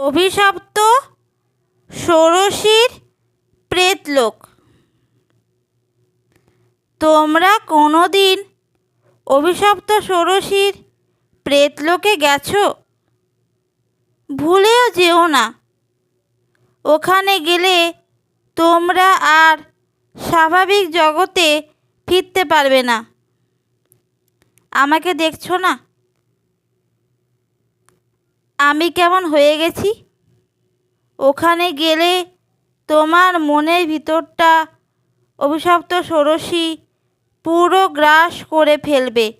অভিশপ্ত ষোড়শীর প্রেতলোক। তোমরা কোনো দিন অভিশপ্ত ষোড়শীর প্রেতলোকে গেছো? ভুলেও যেও না। ওখানে গেলে তোমরা আর স্বাভাবিক জগতে ফিরতে পারবে না। আমাকে দেখছ না? আমি কেমন হয়ে গেছি? ওখানে গেলে তোমার মনের ভিতরটা অভিশপ্ত ষোড়শী পুরো গ্রাস করে ফেলবে।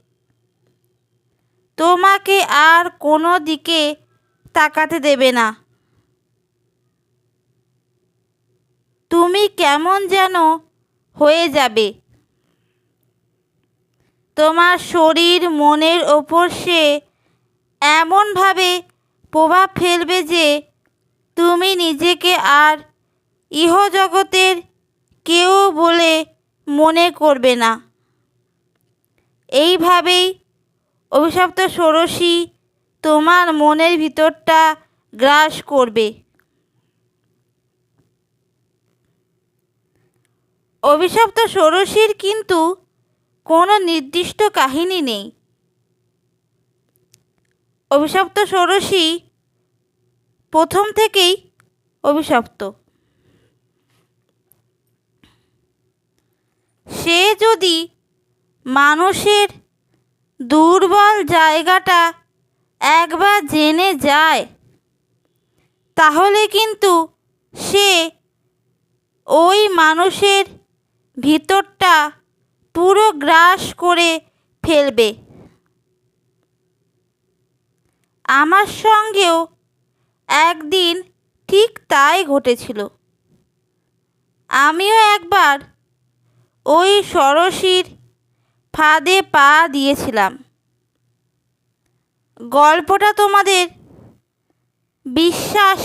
তোমাকে আর কোনো দিকে তাকাতে দেবে না। তুমি কেমন যেন হয়ে যাবে। তোমার শরীর মনের ওপর সে এমনভাবে প্রভাব ফেলবে যে তুমি নিজেকে আর ইহজগতের কেউ বলে মনে করবে না। এইভাবেই অভিশপ্ত ষোড়শী তোমার মনের ভিতরটা গ্রাস করবে। অভিশপ্ত ষোড়শীর কিন্তু কোনো নির্দিষ্ট কাহিনী নেই। অভিশপ্ত ষোড়শী প্রথম থেকেই অভিশপ্ত। সে যদি মানুষের দুর্বল জায়গাটা একবার জেনে যায়, তাহলে কিন্তু সে ওই মানুষের ভিতরটা পুরো গ্রাস করে ফেলবে। আমার সঙ্গেও একদিন ঠিক তাই ঘটেছিল। আমিও একবার ওই ষড়শির ফাঁদে পা দিয়েছিলাম। গল্পটা তোমাদের বিশ্বাস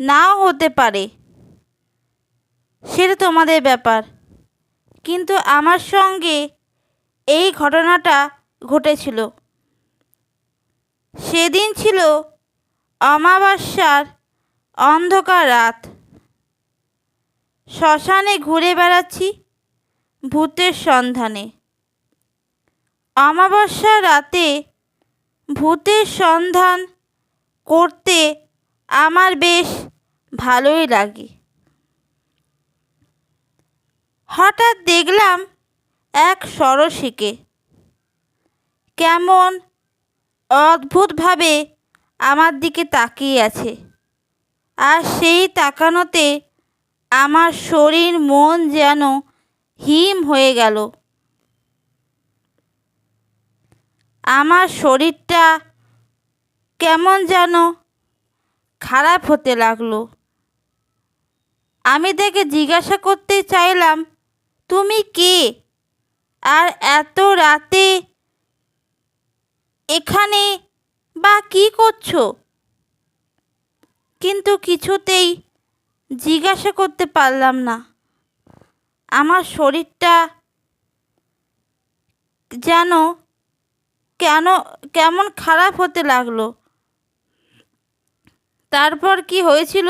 নাও হতে পারে, সেটা তোমাদের ব্যাপার। কিন্তু আমার সঙ্গে এই ঘটনাটা ঘটেছিল। সেদিন ছিল অমাবস্যার অন্ধকার রাত। শ্মশানে ঘুরে বেড়াচ্ছি ভূতের সন্ধানে। অমাবস্যার রাতে ভূতের সন্ধান করতে আমার বেশ ভালোই লাগে। হঠাৎ দেখলাম এক সরসীকে। কেমন অদ্ভুতভাবে আমার দিকে তাকিয়ে আছে। আর সেই তাকানোতে আমার শরীর মন যেন হিম হয়ে গেল। আমার শরীরটা কেমন যেন খারাপ হতে লাগল। আমি তাকে জিজ্ঞাসা করতে চাইলাম, তুমি কে? আর এত রাতে এখানে বা কি করছ? কিন্তু কিছুতেই জিজ্ঞাসা করতে পারলাম না। আমার শরীরটা যেন কেন, কেমন খারাপ হতে লাগল। তারপর কি হয়েছিল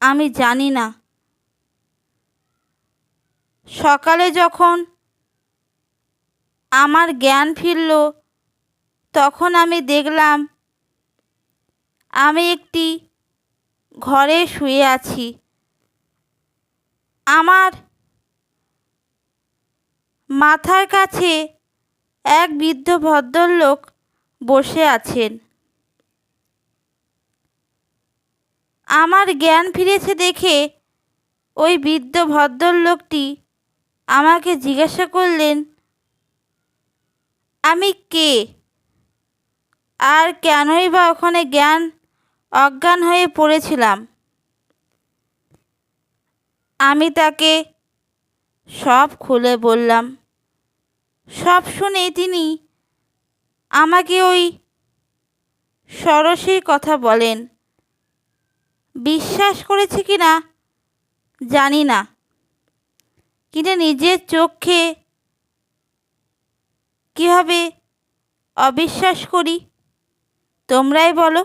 আমি জানি না। সকালে যখন আমার জ্ঞান ফিরল তখন আমি দেখলাম, আমি একটি ঘরে শুয়ে আছি। আমার মাথার কাছে এক বৃদ্ধ ভদ্রলোক বসে আছেন। আমার জ্ঞান ফিরেছে দেখে ওই বৃদ্ধ ভদ্রলোকটি আমাকে জিজ্ঞাসা করলেন, আমি কে? আর কেনই বা ওখানে জ্ঞান, অজ্ঞান হয়ে পড়েছিলাম? আমি তাকে সব খুলে বললাম। সব শুনে তিনি আমাকে ওই সরসীর কথা বলেন। বিশ্বাস করেছে কি না জানি না। কিন্তু নিজের চোখে কীভাবে অবিশ্বাস করি? তোমরাই বলো।